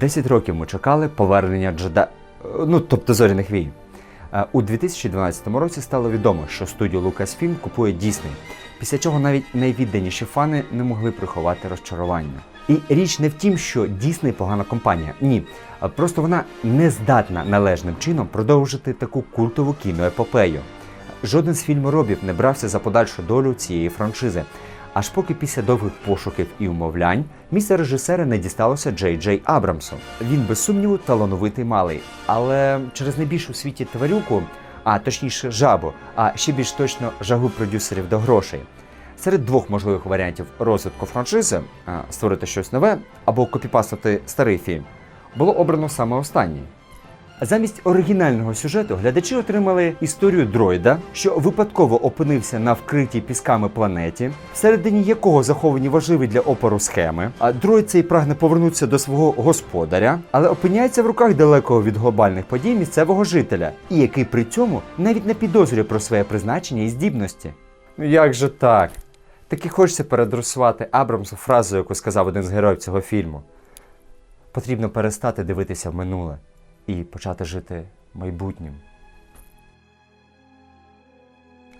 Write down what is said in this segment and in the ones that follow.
Десять років ми чекали повернення Джеда... ну, тобто зоряних війн. Е, У 2012 році стало відомо, що студію Lucasfilm купує Disney, після чого навіть найвідданіші фани не могли приховати розчарування. І річ не в тім, що Disney погана компанія. Ні. Просто вона не здатна належним чином продовжити таку культову кіноепопею. Жоден з фільморобів не брався за подальшу долю цієї франшизи. Аж поки після довгих пошуків і умовлянь місце режисера не дісталося Джей Джей Абрамсу. Він без сумніву талановитий малий, але через найбільшу у світі тварюку, а точніше жабу, а ще більш точно жагу продюсерів до грошей. Серед двох можливих варіантів розвитку франшизи створити щось нове або копіпастити старий фільм, було обрано саме останній. Замість оригінального сюжету глядачі отримали історію дроїда, що випадково опинився на вкритій пісками планеті, всередині якого заховані важливі для опору схеми. А дроїд цей прагне повернутися до свого господаря, але опиняється в руках далекого від глобальних подій місцевого жителя, і який при цьому навіть не підозрює про своє призначення і здібності. Ну як же так? Таки хочеться передрусувати Абрамсу фразу, яку сказав один з героїв цього фільму. Потрібно перестати дивитися в минуле і почати жити майбутнім.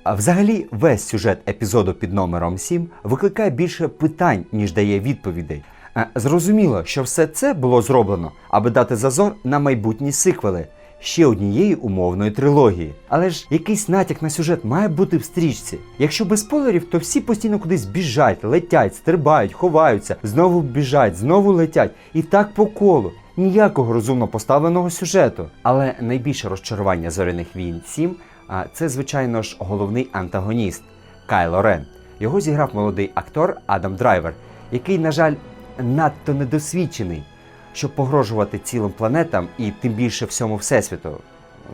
А взагалі, весь сюжет епізоду під номером 7 викликає більше питань, ніж дає відповідей. Е, Зрозуміло, що все це було зроблено, аби дати зазор на майбутні сиквели ще однієї умовної трилогії. Але ж якийсь натяк на сюжет має бути в стрічці. Якщо без спойлерів, то всі постійно кудись біжать, летять, стрибають, ховаються, знову біжать, знову летять. І так по колу. Ніякого розумно поставленого сюжету. Але найбільше розчарування зоряних війн 7 а, це, звичайно ж, головний антагоніст Кайло Рен. Його зіграв молодий актор Адам Драйвер, який, на жаль, надто недосвідчений, щоб погрожувати цілим планетам і тим більше всьому всесвіту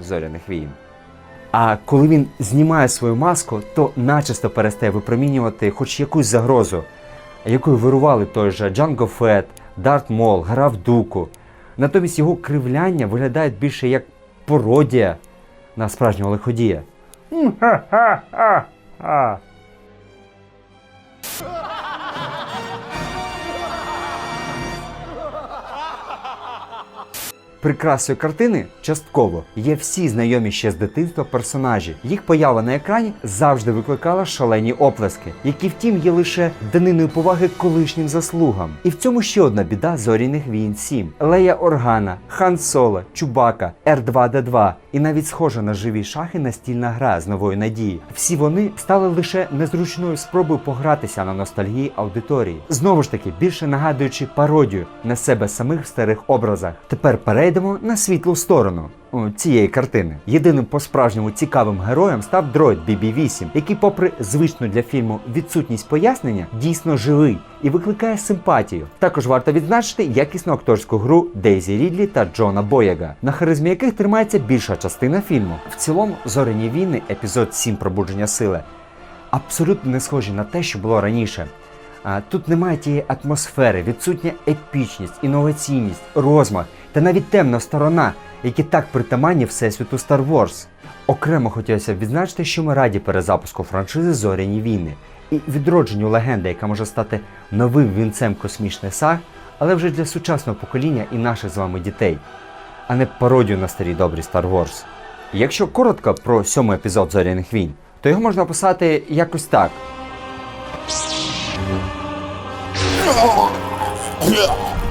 зоряних війн. А коли він знімає свою маску, то начисто перестає випромінювати хоч якусь загрозу, якою вирували той же Джанго Фет, Дарт Мол, грав Дуку. Натомість його кривляння виглядають більше як пародія на справжнього лиходія. Прикрасою картини частково є всі знайомі ще з дитинства персонажі. Їх поява на екрані завжди викликала шалені оплески, які втім є лише даниною поваги колишнім заслугам. І в цьому ще одна біда зоряних війн 7. Лея Органа, Хан Соло, Чубака, Р2Д2 і навіть схожа на живі шахи настільна гра з нової надії. Всі вони стали лише незручною спробою погратися на ностальгії аудиторії. Знову ж таки, більше нагадуючи пародію на себе самих в старих образах. Тепер перейдемо на світлу сторону. Цієї картини єдиним по-справжньому цікавим героєм став дроїд BB-8, який, попри звичну для фільму відсутність пояснення, дійсно живий і викликає симпатію. Також варто відзначити якісну акторську гру Дейзі Рідлі та Джона Бояга, на харизмі яких тримається більша частина фільму. В цілому, зоряні війни, епізод 7 пробудження сили абсолютно не схожі на те, що було раніше. Тут немає тієї атмосфери, відсутня епічність, інноваційність, розмах та навіть темна сторона, які так притаманні всесвіту Star Wars. Окремо хотілося б відзначити, що ми раді перезапуску франшизи Зоряні війни і відродженню легенди, яка може стати новим вінцем космічних саг, але вже для сучасного покоління і наших з вами дітей, а не пародію на старі добрі Star Wars. Якщо коротко про сьомий епізод Зоряних війн, то його можна описати якось так. 으악! 으악!